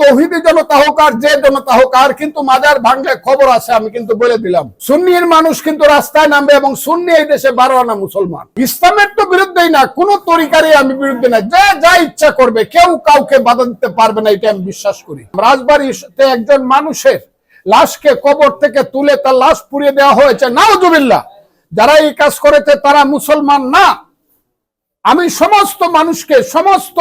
তৌহিদি জনতা হোক আর যে জনতা হোক, আর কিন্তু মাজার ভাঙলে খবর আছে, আমি কিন্তু বলে দিলাম। সুন্নির মানুষ কিন্তু রাস্তায় নামবে এবং সুন্নি এই দেশে বারো আনা মুসলমান। ইসলামের তো বিরুদ্ধেই না তরিকারই আমি বিরুদ্ধে না। যে ইচ্ছা করবে, কেউ কাউকে বাধা দিতে পারবে না এটা আমি বিশ্বাস করি। রাজবাড়িতে একজন মানুষের লাশকে কবর থেকে তুলে তার লাশ পুড়িয়ে দেওয়া হয়েছে। না নাওজুবিল্লাহ যারা এই কাজ করেছে তারা মুসলমান না। আমি সমস্ত মানুষকে, সমস্ত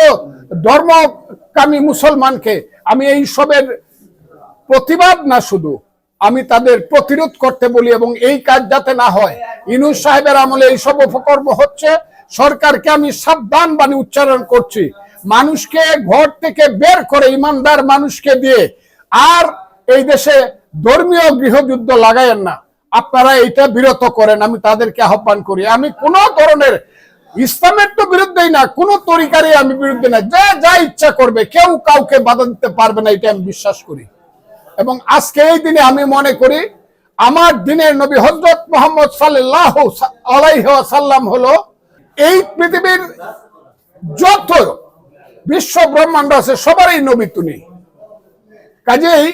ধর্মকামী মুসলমানকে আমি এই সবের প্রতিবাদ না শুধু, আমি তাদের প্রতিরোধ করতে বলি এবং এই কাজ যাতে না হয়। ইনুস সাহেবের আমলে এই সব উপকর্ম হচ্ছে, সরকারকে আমি সাবধান বাণী উচ্চারণ করছি। মানুষকে ঘর থেকে বের করে, ইমানদার মানুষকে দিয়ে, আর এই দেশে ধর্মীয় গৃহযুদ্ধ লাগায়েন না। আপনারা এটা বিরত করেন, আমি তাদেরকে আহ্বান করি। আমি কোনো ধরনের ইসলামের তো বিরুদ্ধেই না, কোন তরিকারই আমি বিরুদ্ধে না। যা যা ইচ্ছা করবে, কেউ কাউকে বাধা দিতে পারবে না এটা আমি বিশ্বাস করি। এবং আজকে এই দিনে আমি মনে করি, আমার দিনের নবী হজরত মোহাম্মদ আলাইসাল্লাম হলো এই পৃথিবীর যত বিশ্ব ব্রহ্মাণ্ড আছে, সবারই নবী তুমি কাজেই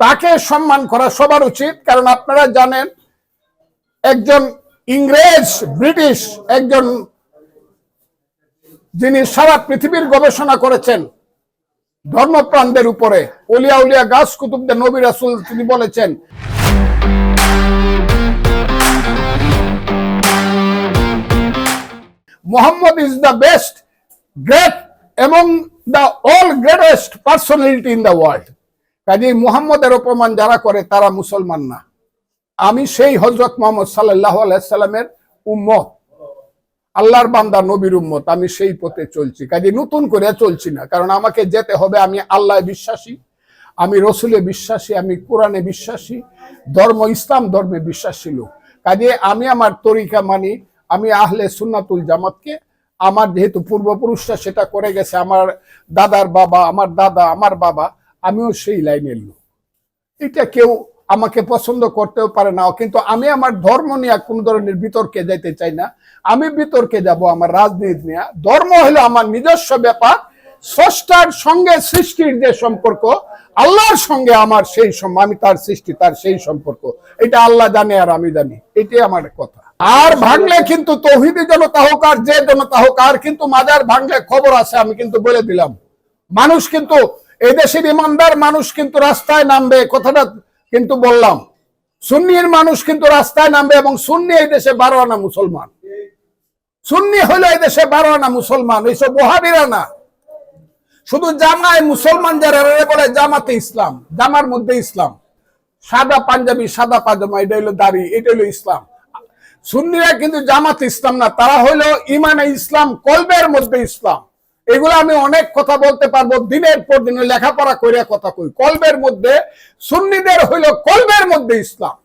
তাকে সম্মান করা সবার উচিত, কারণ আপনারা জানেন, একজন ইংরেজ, ব্রিটিশ একজন যিনি সারা পৃথিবীর গবেষণা করেছেন ধর্মপ্রাণদের উপরে। উলিয়া উলিয়া গাছ কুতুবদের নবী রাসুল তিনি বলেছেন, Muhammad is the best, great এবং the all greatest personality in the world. কাজে মুহাম্মদের অপমান যারা করে তারা মুসলমান না। আমি সেই হজরত মোহাম্মদ সাল্লাহ আলাইসাল্লামের উম্মত। আল্লাহর বান্দা, নবীর উম্মত। আমি সেই পথে চলছি। কাজে নতুন করে চলছি না। কারণ আমাকে যেতে হবে, আমি আল্লাহ বিশ্বাসী। আমি রসুলে বিশ্বাসী, আমি কোরআনে বিশ্বাসী। ধর্ম, ইসলাম ধর্মে বিশ্বাসী লোক। কাজে আমি আমার তরিকা মানি, আমি আহলে সুন্নাতুল জামাতকে, আমার যেহেতু পূর্বপুরুষরা সেটা করে গেছে, আমার দাদার বাবা, আমার দাদা, আমার বাবা, আমিও সেই লাইনের লোক। এটা কেউ আমাকে পছন্দ করতেও পারে না কিন্তু আমি আমার ধর্ম নিয়ে কোন ধরনের বিতর্কে যাইতে চাই না। আমি বিতর্কে যাব আমার রাজনীতি নিয়ে। ধর্ম হলো আমার নিজস্ব ব্যাপার। স্রষ্টার সঙ্গে সৃষ্টির যে সম্পর্ক, আল্লাহর সঙ্গে আমার সেই আমি তার সৃষ্টি, তার সেই সম্পর্ক। এটা আল্লাহ জানে আর আমি জানি। এটাই আমার কথা। আর ভাঙলে কিন্তু তৌহিদি জনতা হোক আর যে জনতা হোক, আর কিন্তু মাজার ভাঙলে খবর আছে, আমি কিন্তু বলে দিলাম। মানুষ কিন্তু এই দেশের ইমানদার মানুষ কিন্তু রাস্তায় নামবে। কথাটা কিন্তু বললাম, সুন্নির মানুষ কিন্তু রাস্তায় নামবে এবং সুন্নি এই দেশে বারো আনা মুসলমান। সুন্নি হলো এই দেশে বারো আনা মুসলমান এইসব ওহাবিরা না। শুধু জামায় মুসলমান যারা বলে জামাতে ইসলাম, জামার মধ্যে ইসলাম। সাদা পাঞ্জাবি, সাদা পাজামা, এটা হলো দাড়ি, এটা হলো ইসলাম। সুন্নিরা কিন্তু জামাত ইসলাম না, তারা হইল ইমানে ইসলাম, কলবের মধ্যে ইসলাম। এগুলো আমি অনেক কথা বলতে পারব, দিনের পর দিন লেখাপড়া করে কথা কই। কলবের মধ্যে, সুন্নিদের হইল কলবের মধ্যে ইসলাম।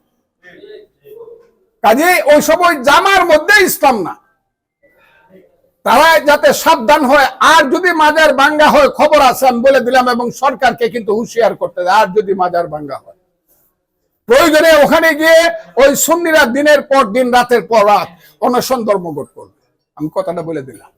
কাজে ওই সময় জামার মধ্যে ইসলাম না। তারা যাতে সাবধান হয়, আর যদি মাজার বাঙ্গা হয়, খবর আছে, আমি বলে দিলাম, এবং সরকারকে কিন্তু হুঁশিয়ার করতে আর যদি মাজার বাঙ্গা হয়। প্রয়োজনে ওখানে গিয়ে ওই সুন্নিরা দিনের পর দিন, রাতের পর রাত অনশন ধর্মঘট করবে। আমি কথাটা বলে দিলাম।